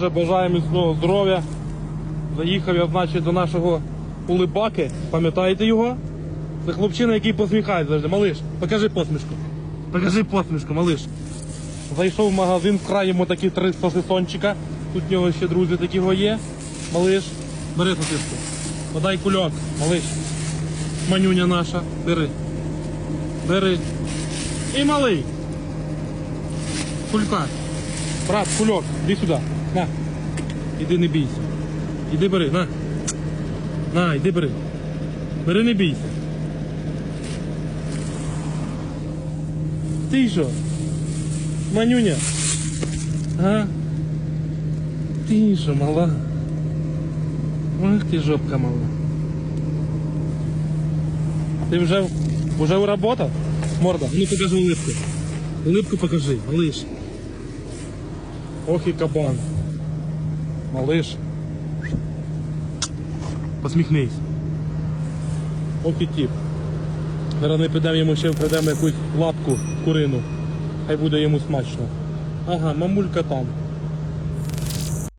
Теж бажаю міцного здоров'я. Заїхав я, значить, до нашого улибаки. Пам'ятаєте його? Це хлопчина, який посміхається завжди. Малиш, покажи посмішку. Покажи посмішку, малиш. Зайшов в магазин, вкрай йому такі три сосисончика. Тут в нього ще друзі такі є. Малиш, бери сосиску. Подай кульок, малиш. Манюня наша, бери. Бери. І малий. Кулька. Брат, кульок, іди сюди. На. Іди не бійся. Іди бери, на. На, іди бери. Бери, не бійся. Ти що? Манюня. А? Ти що, мала? Ах ти жопка мала. Ти вже, вже у робота? Морда, ну покажи улыбку. Улыбку покажи, малыш. Ох і кабан. Малиш. Посміхнись. Ох і тіп. Зараз ми підемо йому ще вкрадемо якусь лапку курину. Хай буде йому смачно. Ага, мамулька там.